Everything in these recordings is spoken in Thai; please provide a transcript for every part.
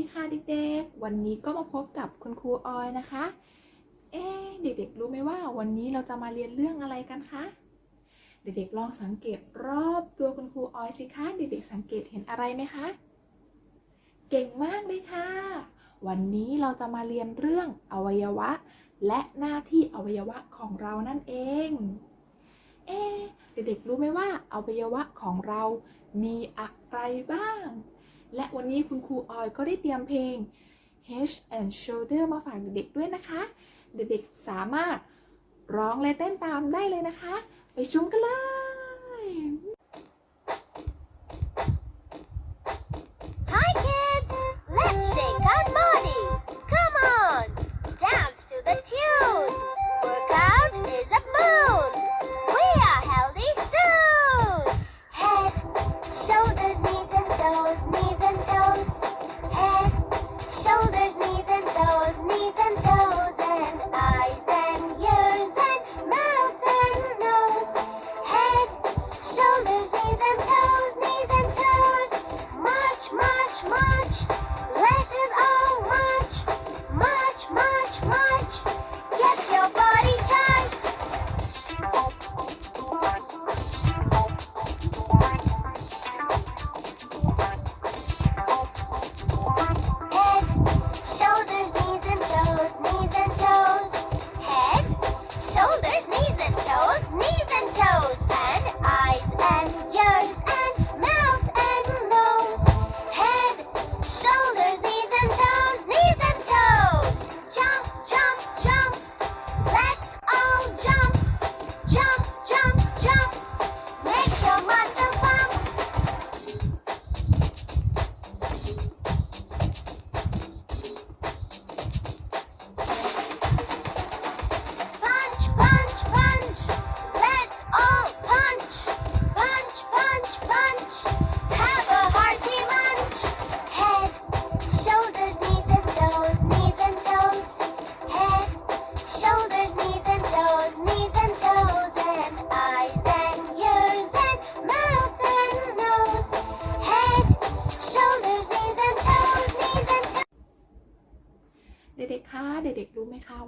ดีค่ะเด็กๆ วันนี้ก็มาพบกับคุณครูออยนะคะ เอ๊เด็กๆ รู้ไหมว่าวันนี้เราจะมาเรียนเรื่องอะไรกันคะ เด็กๆ ลองสังเกตรอบตัวคุณครูออยสิคะ เด็กๆ สังเกตเห็นอะไรไหมคะ เก่งมากเลยค่ะ วันนี้เราจะมาเรียนเรื่องอวัยวะ และหน้าที่อวัยวะของเรานั่นเอง เอ๊เด็กๆ รู้ไหมว่าอวัยวะของเรามีอะไรบ้าง และวันนี้คุณครูออยก็ได้เตรียมเพลง Head and Shoulder มาฝากเด็กๆด้วยนะคะ เด็กๆสามารถร้องและเต้นตามได้เลยนะคะ ไปชมกันเลย Hi kids! Let's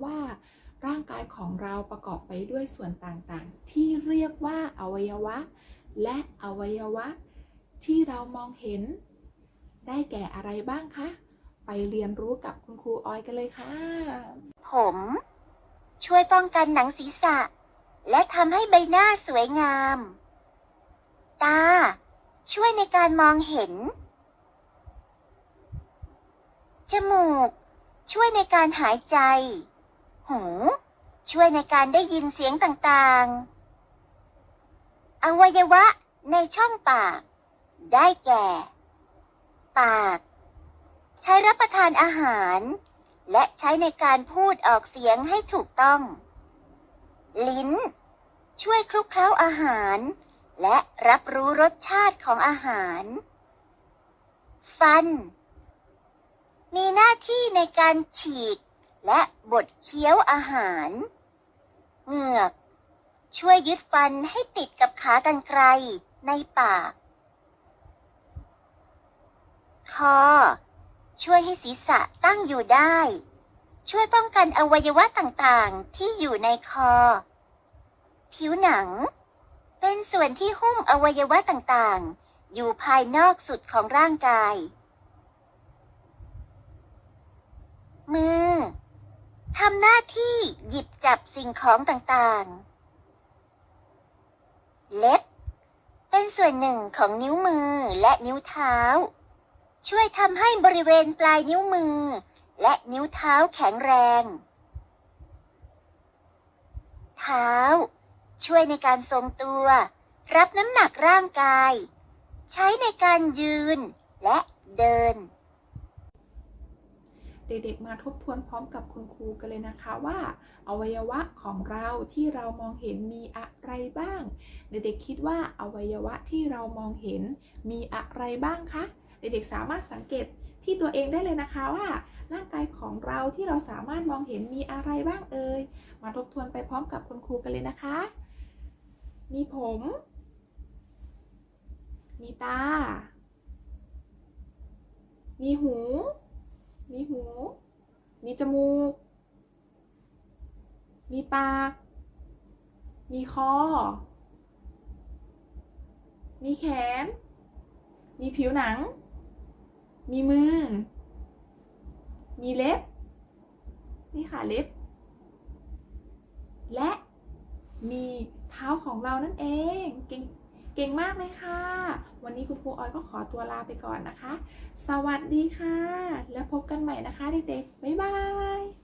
ว่า ร่างกายของเราประกอบไปด้วยส่วนต่างๆ ที่เรียกว่าอวัยวะ และอวัยวะ ที่เรามองเห็น ได้แก่อะไรบ้างคะ ไปเรียนรู้กับคุณครูออยกันเลยค่ะ ผม ช่วยป้องกันหนังศีรษะ และทำให้ใบหน้าสวยงาม ตา ช่วยในการมองเห็นจมูก ช่วยในการหายใจ หู ช่วยในการได้ยินเสียงต่างๆ อวัยวะในช่องปาก ได้แก่ ปาก ใช้รับประทานอาหาร และใช้ในการพูดออกเสียงให้ถูกต้อง ลิ้น ช่วยคลุกเคล้าอาหาร และรับรู้รสชาติของอาหาร ฟัน มีหน้าที่ในการฉีก และบดเคี้ยวอาหาร เหงือก ช่วยยึดฟันให้ติดกับขากรรไกรในปาก คอ ช่วยให้ศีรษะตั้งอยู่ได้ ช่วยป้องกันอวัยวะต่างๆที่อยู่ในคอ ผิวหนัง เป็นส่วนที่หุ้มอวัยวะต่างๆ อยู่ภายนอกสุดของร่างกายมือ ทำหน้าที่หยิบจับสิ่งของต่างๆ เล็บ เป็นส่วนหนึ่งของนิ้วมือและนิ้วเท้า ช่วยทำให้บริเวณปลายนิ้วมือ และนิ้วเท้าแข็งแรง เท้า ช่วยในการทรงตัว รับน้ำหนักร่างกาย ใช้ในการยืนและเดิน เด็กๆมาทบทวนพร้อมกับคุณครูกันเลยนะคะว่า อวัยวะของเราที่เรามองเห็นมีอะไรบ้าง เด็กๆคิดว่าอวัยวะที่เรามองเห็นมีอะไรบ้างคะเด็กๆสามารถสังเกตที่ตัวเองได้เลยนะคะว่า ร่างกายของเราที่เราสามารถมองเห็นมีอะไรบ้างเอ่ยมาทบทวนไปพร้อมกับคุณครูกันเลยนะคะ มีผม มีตา มีหู มีหู มีจมูก มีปาก มีคอ มีแขน มีผิวหนัง มีมือ มีเล็บ นี่ค่ะเล็บ และมีเท้าของเรานั่นเอง เก่ง เก่งมากเลยค่ะ วันนี้คุณครูออยก็ขอตัวลาไปก่อนนะคะ สวัสดีค่ะ แล้วพบกันใหม่นะคะเด็กๆบ๊ายบาย